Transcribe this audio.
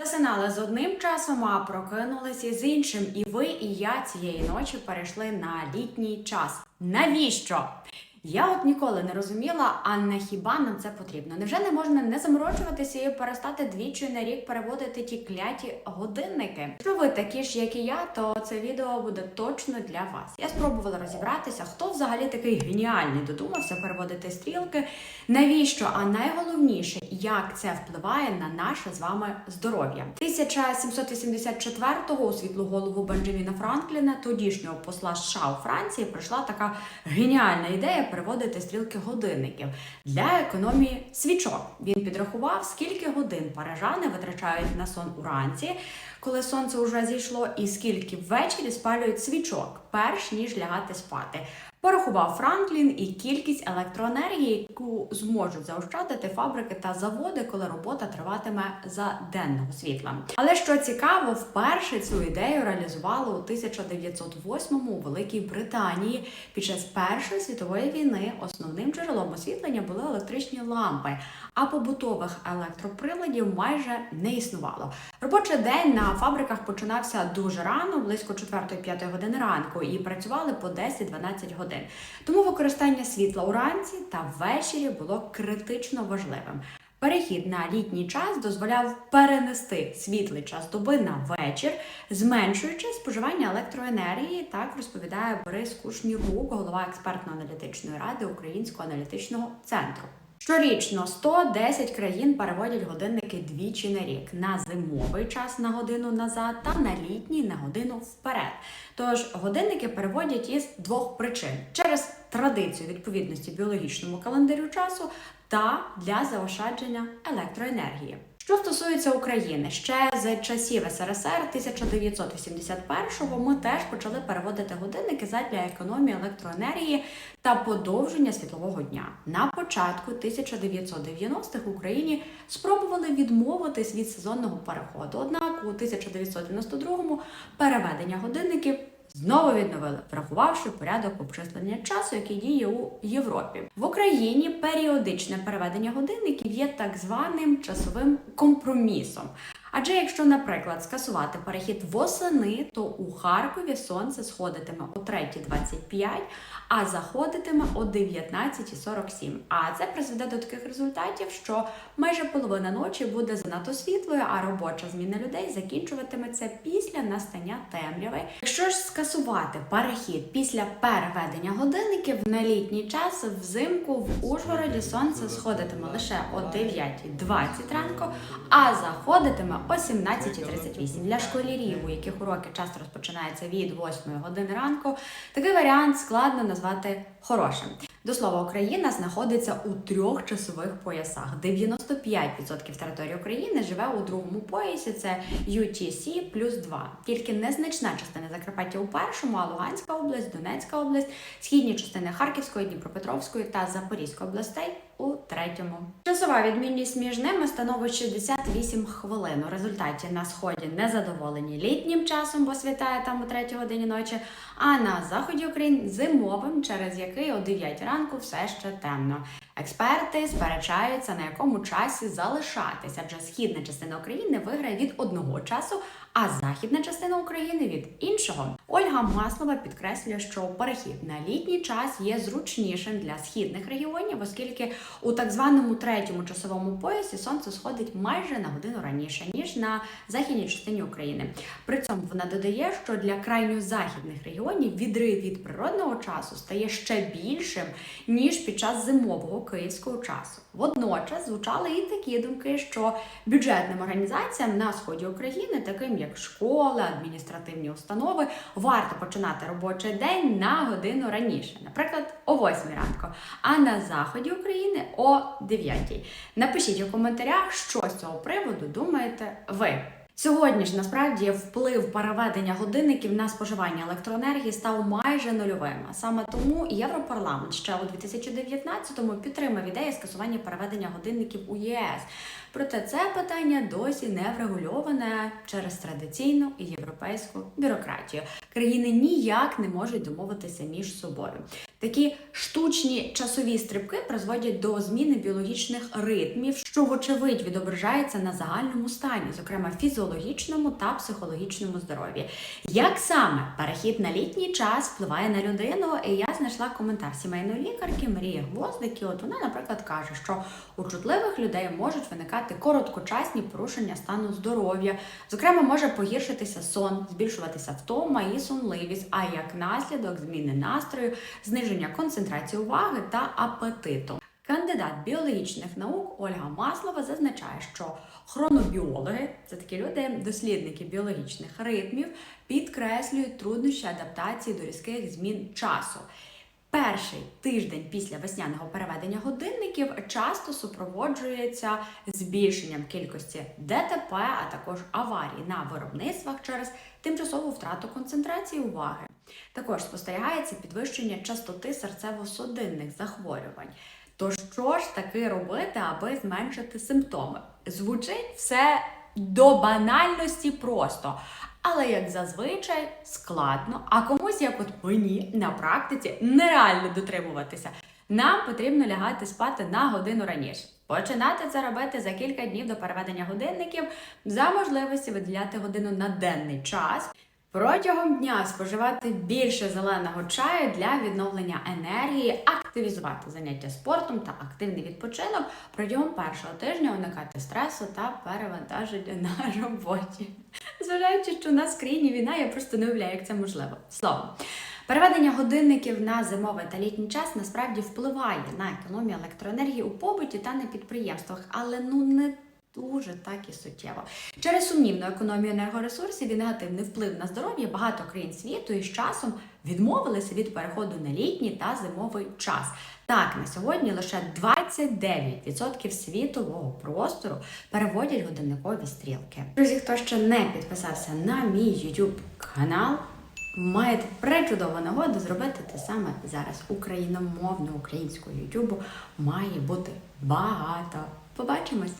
Засинали з одним часом, а прокинулися з іншим. І ви, і я цієї ночі перейшли на літній час. Навіщо? Я от ніколи не розуміла, а на хіба нам це потрібно? Невже не можна не заморочуватися і перестати двічі на рік переводити ті кляті годинники? Якщо ви такі ж, як і я, то це відео буде точно для вас. Я спробувала розібратися, хто взагалі такий геніальний додумався переводити стрілки. Навіщо? А найголовніше, як це впливає на наше з вами здоров'я. 1784-го у світлу голову Бенджаміна Франкліна, тодішнього посла США у Франції, прийшла така геніальна ідея переводити стрілки годинників для економії свічок. Він підрахував, скільки годин парижани витрачають на сон уранці, коли сонце вже зійшло, і скільки ввечері спалюють свічок, перш ніж лягати спати. Порахував Франклін і кількість електроенергії, яку зможуть заощадити фабрики та заводи, коли робота триватиме за денного світла. Але що цікаво, вперше цю ідею реалізували у 1908-му у Великій Британії. Під час Першої світової війни основним джерелом освітлення були електричні лампи, а побутових електроприладів майже не існувало. Робочий день на фабриках починався дуже рано, близько 4-5 години ранку, і працювали по 10-12 годин. Тому використання світла уранці та ввечері було критично важливим. Перехід на літній час дозволяв перенести світлий час доби на вечір, зменшуючи споживання електроенергії. Так розповідає Борис Кушнірук, голова експертно-аналітичної ради Українського аналітичного центру. Щорічно 110 країн переводять годинники двічі на рік на зимовий час на годину назад та на літній на годину вперед. Тож годинники переводять із двох причин: через традицію відповідності біологічному календарю часу та для заощадження електроенергії. Що стосується України, ще з часів СРСР 1981-го ми теж почали переводити годинники задля економії електроенергії та подовження світлового дня. На початку 1990-х в Україні спробували відмовитись від сезонного переходу. Однак у 1992-му переведення годинників Знову відновили, врахувавши порядок обчислення часу, який діє у Європі. В Україні періодичне переведення годинників є так званим часовим компромісом. Адже якщо, наприклад, скасувати перехід восени, то у Харкові сонце сходитиме о 3.25, а заходитиме о 19.47. А це призведе до таких результатів, що майже половина ночі буде занадто світлою, а робоча зміна людей закінчуватиметься після настання темряви. Якщо ж скасувати перехід після переведення годинників на літній час, взимку в Ужгороді сонце сходитиме лише о 9.20 ранку, а заходитиме о 17.38. Для школярів, у яких уроки часто розпочинаються від 8 години ранку, такий варіант складно назвати хорошим. До слова, Україна знаходиться у трьох часових поясах. 95% території України живе у другому поясі. Це UTC плюс 2. Тільки незначна частина Закарпаття у першому, а Луганська область, Донецька область, східні частини Харківської, Дніпропетровської та Запорізької областей у третьому. Часова відмінність між ними становить 68 хвилин. У результаті на сході незадоволені літнім часом, бо світає там у третій годині ночі. А на заході України зимовим, через який о 9 ранку все ще темно. Експерти сперечаються, на якому часі залишатися, адже східна частина України виграє від одного часу, а західна частина України від іншого. Ольга Маслова підкреслює, що перехід на літній час є зручнішим для східних регіонів, оскільки у так званому третьому часовому поясі сонце сходить майже на годину раніше ніж на західній частині України. При цьому вона додає, що для крайньо західних регіонів відрив від природного часу стає ще більшим ніж під час зимового київського часу. Водночас звучали і такі думки, що бюджетним організаціям на сході України, таким як школи, адміністративні установи, варто починати робочий день на годину раніше, наприклад, о 8 ранку, а на заході України о 9. Напишіть у коментарях, що з цього приводу думаєте ви. Сьогодні ж насправді вплив переведення годинників на споживання електроенергії став майже нульовим. Саме тому Європарламент ще у 2019-му підтримав ідею скасування переведення годинників у ЄС. Проте це питання досі не врегульоване через традиційну і європейську бюрократію. Країни ніяк не можуть домовитися між собою. Такі штучні часові стрибки призводять до зміни біологічних ритмів, що вочевидь відображається на загальному стані, зокрема фізіологічному та психологічному здоров'ї. Як саме перехід на літній час впливає на людину? І я знайшла коментар сімейної лікарки Марії Гвоздики. От вона, наприклад, каже, що у чутливих людей можуть виникати короткочасні порушення стану здоров'я. Зокрема, може погіршитися сон, збільшуватися втома і сонливість, а як наслідок зміни настрою, зниження концентрації уваги та апетиту. Кандидат біологічних наук Ольга Маслова зазначає, що хронобіологи це такі люди, дослідники біологічних ритмів, підкреслюють труднощі адаптації до різких змін часу. Перший тиждень після весняного переведення годинників часто супроводжується збільшенням кількості ДТП, а також аварій на виробництвах через тимчасову втрату концентрації уваги. Також спостерігається підвищення частоти серцево-судинних захворювань. То що ж таки робити, аби зменшити симптоми? Звучить все до банальності просто. Але як зазвичай складно, а комусь, як от мені на практиці, нереально дотримуватися. Нам потрібно лягати спати на годину раніше. Починати це робити за кілька днів до переведення годинників, за можливості виділяти годину на денний час. Протягом дня споживати більше зеленого чаю для відновлення енергії, активізувати заняття спортом та активний відпочинок протягом першого тижня уникати стресу та перевантаження на роботі. Зважаючи, що у нас країні війна, я просто не уявляю, як це можливо. Словом, переведення годинників на зимовий та літній час насправді впливає на економію електроенергії у побуті та на підприємствах, але ну не дуже так і суттєво. Через сумнівну економію енергоресурсів і негативний вплив на здоров'я багато країн світу із часом відмовилися від переходу на літній та зимовий час. Так, на сьогодні лише 29% світового простору переводять годинникові стрілки. Друзі, хто ще не підписався на мій YouTube канал, маєте пречудову нагоду зробити те саме зараз. Україномовного українського YouTube має бути багато. Побачимось!